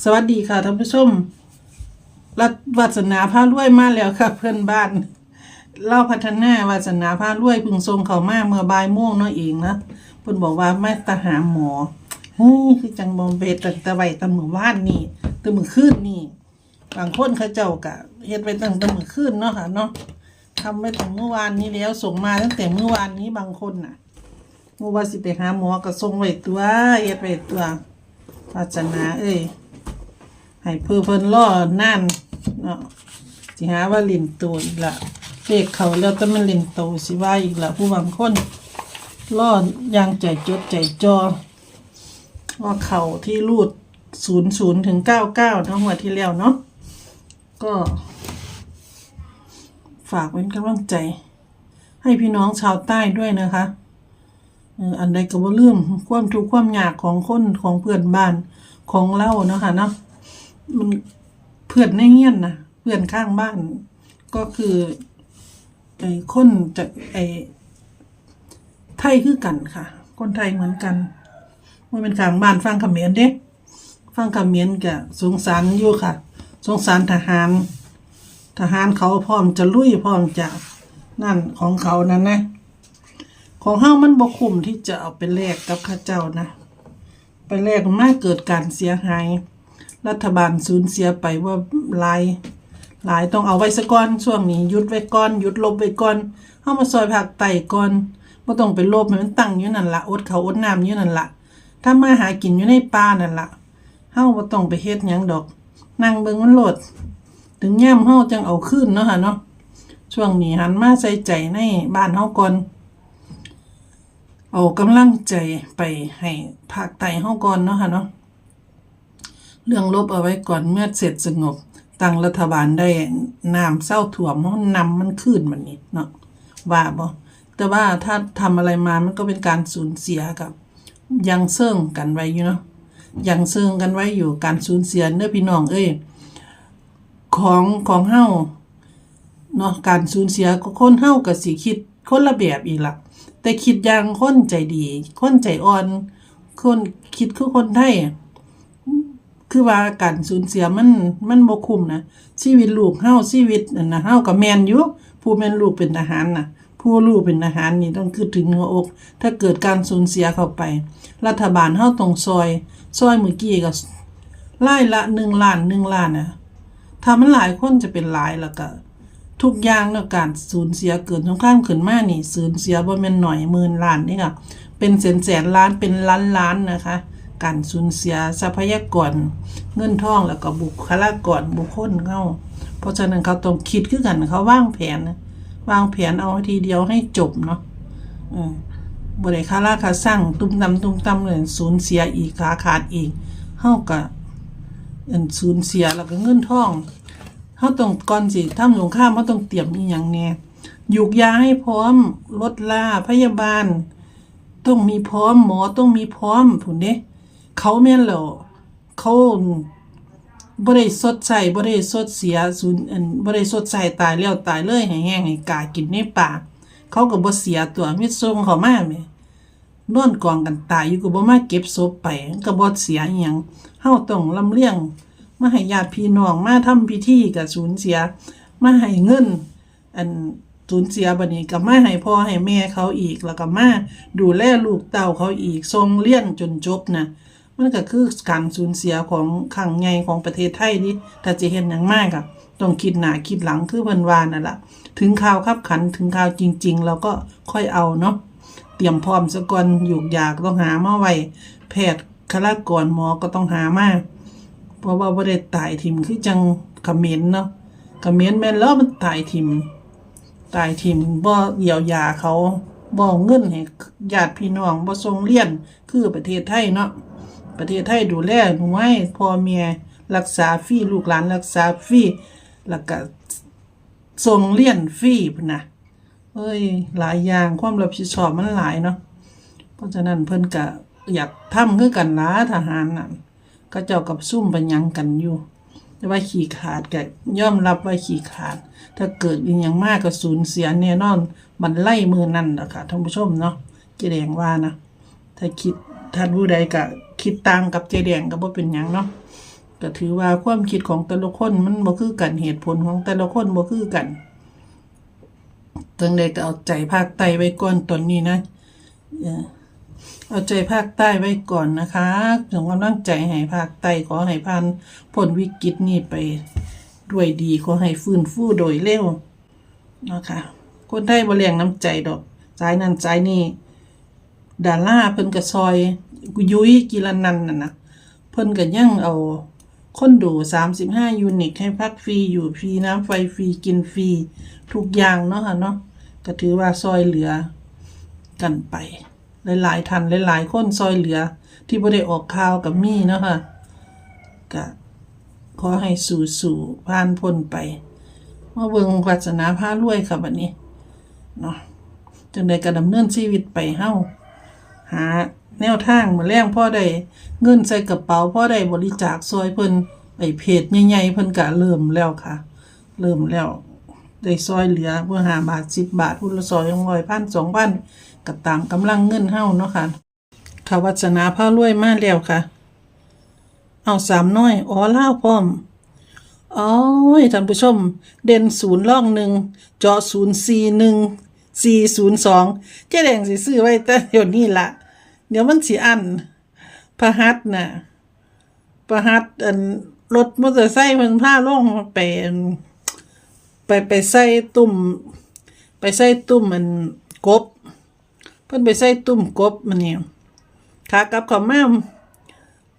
สวัสดีค่ะท่านผู้ชม รัฐวาสนาพารวยมาแล้วค่ะ เพื่อนบ้าน เล่าพัฒนาวาสนาพารวยพึงทรงเขามากเมื่อบ่ายโมงเนาะเองนะเพิ่นบอกว่าไม่ตาหาหมอเฮ้ยคือจังบอมเบตังแต่ไว้ตั้งมื้อว่านนี่ตั้งมื้อคืนนี่ บางคนเขาเจ้ากะเฮ็ดไปตั้งต่มื้อคืนเนาะค่ะเนาะทำไปตั้งเมื่อวานนี้แล้วส่งมาตั้งแต่เมื่อวานนี้บางคนน่ะเมื่อว่าสิไปหาหมอก็ส่งไว้ตัวเฮ็ดไว้ตัววาสนา เอ้ย ให้เพื่อเพิ่นล่อนั่นเนาะสิหาว่าลินโตอีกละเด็กเขาแล้วแต่มันลินโตสิว่าอีกละผู้บางคนล่อย่างใจจดใจจอว่าเขาที่รูดศูนย์ศูนย์ถึงเก้าเก้าเนาะหัวที่แล้วเนาะก็ ฝากเป็นกำลังใจ ให้พี่น้องชาวใต้ด้วยนะคะอันใดก็บ่ลืมความทุกข์ความยากของคนของเพื่อนบ้านของเล่าเนาะค่ะเนาะ เพื่อนในเงี้ยนนะเพื่อนข้างบ้านก็คือไอ้คนจากไอ้ไทยคือกันค่ะ คนไทยเหมือนกันว่าเป็นข้างบ้านฟังเขมรเด้ฟังเขมรกะสงสารอยู่ค่ะ สงสารทหาร ทหารเขาพร้อมจะลุยพร้อมจะนั่นของเขานั่นนะ ของเฮามันบ่คุ้มที่จะเอาไปแลกกับข้าเจ้านะ ไปแลกมันมาเกิดการเสียหาย รัฐบาลสูญเสียไปว่าหลาย หลายต้องเอาไว้ซะก่อนช่วงนี้หยุดไว้ก่อนหยุดลบไว้ก่อนเฮามาซอยภาคใต้ก่อนบ่ต้องไปลบให้มันตั้งอยู่นั่นละอดเขาอดน้ำอยู่นั่นละถ้ามาหากินอยู่ในป่านั่นละเฮาบ่ต้องไปเฮ็ดหยังดอกนั่งเบิ่งมันโหลด ถึงย่ำเฮาจังเอาคืนเนาะค่ะเนาะช่วงนี้หันมาใส่ใจในบ้านเฮาก่อนเอากำลังใจไปให้ภาคใต้เฮาก่อนเนาะค่ะเนาะ เรื่องลบเอาไว้ก่อนเมื่อเสร็จสงบตั้งรัฐบาลได้น้ำเศร้าถ่วมมันนำมันขึ้นมันนี่เนาะว่าบ่แต่ว่าถ้าทำอะไรมามันก็เป็นการสูญเสียกับ ยังเซิ่งกันไว้อยู่เนาะยังเซิ่งกันไว้อยู่การสูญเสียเนื้อพี่น้องเอ้ยของของเฮาเนาะการสูญเสียก็คนเฮาก็สิคิดคนละแบบอีกละแต่คิดอย่างคนใจดี คนใจอ่อน คนคิดคือคนไทย คือว่าการสูญเสียมันมันบ่คุ้มนะชีวิตลูกเฮาชีวิตนั่นนะเฮาก็แม่นอยู่ผู้แม่นลูกเป็นทหารน่ะ ผู้ลูกเป็นทหารนี่ต้องคิดถึงหัวอก ถ้าเกิดการสูญเสียเข้าไป รัฐบาลเฮาต้องซอยซอยเมื่อกี้ก็ไล่ละ1ล้าน1ล้านน่ะถ้ามันหลายคนจะเป็นหลายแล้วก็ทุกอย่างเนาะการสูญเสียเกินสงครามขึ้นมานี่สูญเสียบ่แม่นหน่อยหมื่นล้านนี่ค่ะเป็นแสนแสนล้านเป็นล้านล้านนะคะ การสูญเสียทรัพยากร เงินทองแล้วก็บุคลากรบุคคลเข้าเพราะฉะนั้นเขาต้องคิดคือกันเขาวางแผนวางแผนเอาทีเดียวให้จบเนาะบริคาราคาสร้างตุ้มตำตุ้มตำเลยสูญเสียอีกขาขาดอีกเฮาก็อันสูญเสียแล้วก็เงินทองเขาต้องก่อนสิทำสงครามเขาต้องเตรียมอีหยังแน่ยุกยาให้พร้อมรถลาพยาบาล ต้องมีพร้อมหมอต้องมีพร้อมผุนเด้ เขาแม่นแล้วเขาบ่ได้สดใสบ่ได้สดเสียสูญอันบ่ได้สดใสตายแล้วตายเลยให้แห้งให้กากินในปากเขาก็บ่เสียตัวมิตรส่งเขามาแหม่นอนกองกันตายอยู่ก็บ่มาเก็บศพไปก็บ่เสียอีหยังเฮาต้องลำเลียงมาให้ญาติพี่น้องมาทำพิธีกับสูญเสียมาให้เงิน อันสูญเสียบัดนี้ก็มาให้พ่อให้แม่เขาอีกแล้วก็มาดูแลลูกเต้าเขาอีกทรงเลี้ยนจนจบนะ มันก็คือการสูญเสียของขังใหญ่ของประเทศไทยนี่ถ้าจะเห็นอย่างมากอะต้องคิดหนาคิดหลังคือเพิ่นว่านั่นละถึงข่าวคับขันถึงข่าวจริง ๆ เราก็ค่อยเอาเนาะเตรียมพร้อมซะก่อนอยู่ยากต้องหามาไว้แพทย์คลากรหมอก็ต้องหามาเพราะว่าบ่ได้ตายทิมคือจังกระเขมรเนาะกระเขมรแม่นแล้วมันตายทิมตายทิมบ่เยียวยาเขาบ่เอาเงินให้ญาติพี่น้องบ่ส่งเรียนคือประเทศไทยเนาะ ประเทศไทยดูแลหนูให้พ่อแม่รักษาฟรีลูกหลานรักษาฟรีแล้วก็ส่งเรียนฟรีพุ่นนะเอ้ยหลายอย่างความรับผิดชอบมันหลายเนาะเพราะฉะนั้นเพิ่นก็อยากทำคือกันล่ะทหารน่ะก็เจ้ากับซุ่มปัญญังกันอยู่แต่ว่าขี่ขาดก็ย่อมรับว่าขี่ขาด ถ้าเกิดอีกอย่างมากก็สูญเสียแน่นอนมันไล่มือนั่นแหละค่ะท่านผู้ชมเนาะเจแดงว่านะ ถ้าคิดท่านผู้ใดก็ คิดต่างกับเจแดงก็บ่เป็นหยังเนาะก็ถือว่าความคิดของแต่ละคนมันบ่คือกันเหตุผลของแต่ละคนบ่คือกันจังใดก็เอาใจภาคใต้ไว้ก่อนตอนนี้นะเอาใจภาคใต้ไว้ก่อนนะคะส่งกำลังใจให้ภาคใต้ขอให้ผ่านพ้นวิกฤตนี้ไปด้วยดีขอให้ฟื้นฟูโดยเร็วนะคะคนไทยบ่เลี้ยงน้ำใจดอกสายนั้นสายนี้ดาราเพิ่นก็ซอย ยุ้ยกิรนันท์น่ะนะเพิ่นก็ยังเอาคนดู35ยูนิตให้พักฟรีอยู่ฟรีน้ำไฟฟรีกินฟรีทุกอย่างเนาะค่ะเนาะก็ถือว่าซอยเหลือกันไป หลายๆท่านหลายๆคนซอยเหลือ ที่บ่ได้ออกข่าวกับมี่เนาะค่ะก็ขอให้สู่ๆผ่านพ้นไปมาเบิงวาสนาพารวยค่ะบัดนี้เนาะจังใดก็ดำเนินชีวิตไปเฮาหา แนวทางมาแรงพ่อได้เงินใส่กระเป๋าพ่อได้บริจาคซอยเพิ่นไอเพจใหญ่ๆเพิ่นก็เริ่มแล้วค่ะ เริ่มแล้วได้ซอยเหลือเพื่อหาบาทสิบบาทพุนละซอยร้อยพันสองพันก็ตามกำลังเงินเฮาเนาะค่ะข่าววัสนาพารวยมากแล้วค่ะ เอาสามน้อยอ๋อเล่าพร้อมอ๋อยท่านผู้ชม เด่นศูนย์ล่องหนึ่งเจาะศูนย์สี่หนึ่งสี่ศูนย์สองเจ๊แดงสิซื้อไว้แต่เดี๋ยวนี้ละ เดี๋ยวมันสิอันพระหัตน่ะพระหัตอันรถมอเตอร์ไซค์มันพาลงไปอันไปไปใส่ตุ่ม ไปใส่ตุ่มมันกบ เพิ่นไปใส่ตุ่มกบมันเนี่ยขากลับขอมา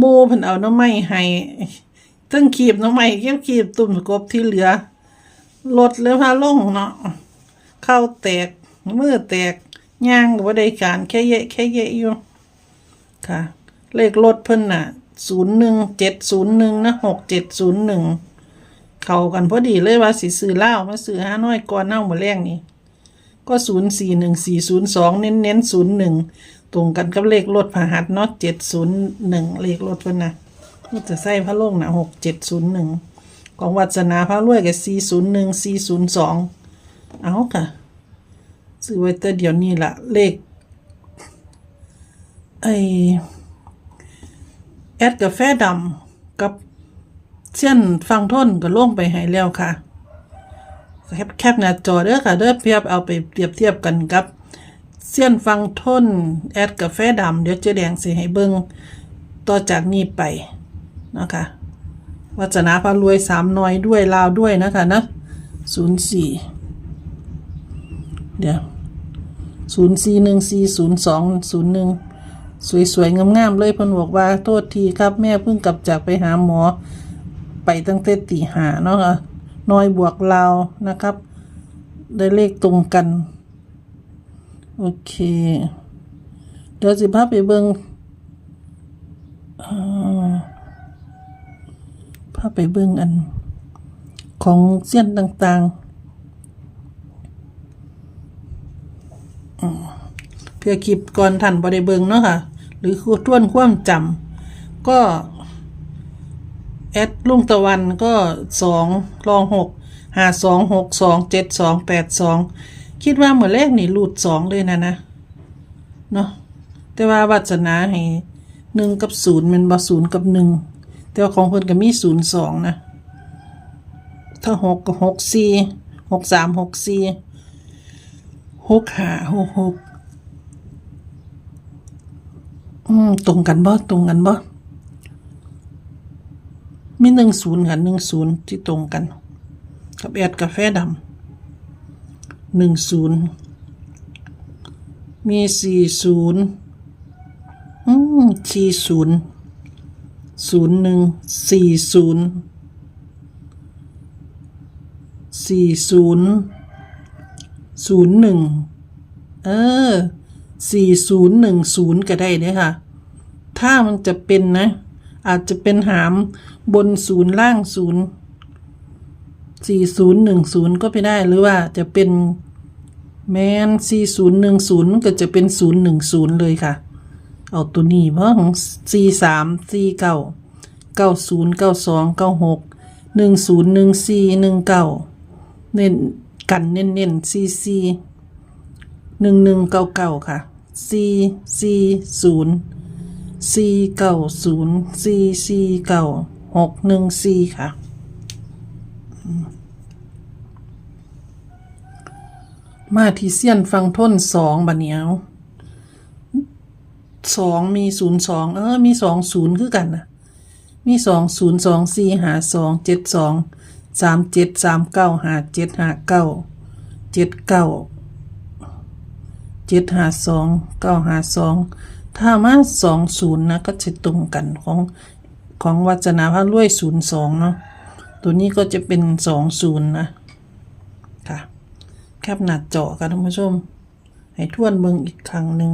มูเพิ่นเอาหน้ำไม้ให้ตั้งขีบน้องใหม่เก็บขีบตุ่มกบที่เหลือลดแล้วพาลงเนาะเข้าแตกมือแตกย่างกับว่าได้การแค่เยะแค่เยะอยู่ ค่ะ เลขรถเพิ่นน่ะศูนย์หนึ่งเจ็ดศูนย์หนึ่งนะหกเจ็ดศูนย์หนึ่งเข้ากันพอดีเลยว่าสิซื้อเหล้ามาซื้อห้าน้อยก่อนเน่าหมดแรงนี่ก็ศูนย์สี่หนึ่งสี่ศูนย์สองเน้นเน้นศูนย์หนึ่งตรงกันกับเลขรถพหัสเนาะเจ็ดศูนย์หนึ่งเลขรถเพิ่นน่ะมันจะใส่พระโลงนะหกเจ็ดศูนย์หนึ่งของวัสนาพระรวยกับสี่ศูนย์หนึ่งสี่ศูนย์สองเอาค่ะซื้อไว้แต่เดี๋ยวนี้ละเลข ไอแอดกาแฟดำกับเส้นฟังทนก็ล่วงไปให้แล้วค่ะ แคปแคปหน้าจอเด้อค่ะ เด้อเพียบเอาไปเปรียบเทียบกันกับเส้นฟังทนแอดกาแฟดำเดี๋ยวเจ๊แดงสิให้เบิงต่อจากนี้ไปนะคะวัจนาพารวยสามน้อยด้วยลาวด้วยนะคะนะศูนย์สี่เดี๋ยวศูนย์สี่หนึ่งสี่ศูนย์สองศูนย์หนึ่ง สวยๆ งามๆ เลยเพิ่นบอกว่าโทษทีครับแม่เพิ่งกลับจากไปหาหมอ ไปตั้งแต่ตีหาเนาะค่ะน้อยบวกลานะครับ ได้เลขตรงกัน โอเค เดี๋ยวสิพาไปเบิงพาไปเบิ่งอัน ของเสี้ยนต่างๆเพื่อคลิปก่อนท่านบ่ได้เบิงเนาะค่ะ หรือคือทวนความจำก็แอดลุงตะวันก็สองรองหกหาสองหกสองเจ็ดสองแปดสองคิดว่าเหมือนเลขนี่หลุดสองเลยนะนะเนาะแต่ว่าวัสนาให้หนึ่งกับศูนย์มันบ่ศูนย์กับหนึ่งแต่ว่าของเพิ่นก็มีศูนย์สองนะ ถ้าหกก็หกสี่หกสามหกสี่หกห้าหกหก อืมตรงกันบ่ตรงกันบ่มีหนึ่งศูนย์ค่ะหนึ่งศูนย์ที่ตรงกัน กับแอดกาแฟดำหนึ่งศูนย์มีสี่ศูนย์อืมสี่ศูนย์ศูนย์หนึ่งสี่ศูนย์สี่ศูนย์ศูนย์หนึ่งเออสี่ศูนย์หนึ่งศูนย์ก็ได้เด้อค่ะ ถ้ามันจะเป็นนะ อาจจะเป็นหามบนศูนย์ล่างศูนย์สี่ศูนย์หนึ่งศูนย์ก็ไปได้หรือว่าจะเป็นแมนสี่ศูนย์หนึ่งศูนย์ก็จะเป็นศูนย์หนึ่งศูนย์เลยค่ะ เอาตัวนี้เพราะของสี่สามสี่เก้าเก้าศูนย์เก้าสองเก้าหกหนึ่งศูนย์หนึ่งสี่หนึ่งเก้าเน้นกันเน้นเน้นสี่สี่หนึ่งหนึ่งเก้าเก้าค่ะสี่สี่ศูนย์ สี่เก้าศูนย์สี่สี่เก้าหกหนึ่งสี่ค่ะ มาที่เซียนฟังท่นสองบัดเนียวสองมีศูนย์สองเออ มีสองศูนย์คือกันนะมีสองศูนย์สองสี่หาสองเจ็ดสองสามเจ็ดสามเก้าหาเจ็ดหาเก้าเจ็ดเก้าเจ็ดหาสองเก้าหาสอง ถ้ามาสองศูนย์นะก็จะตรงกันของของวัจนาพระรวยศูนย์สองเนาะตัวนี้ก็จะเป็นสองศูนย์นะ ค่ะ แคบหน้าจอกันท่านผู้ชม ให้ทวนเบิ่งอีกครั้งหนึ่ง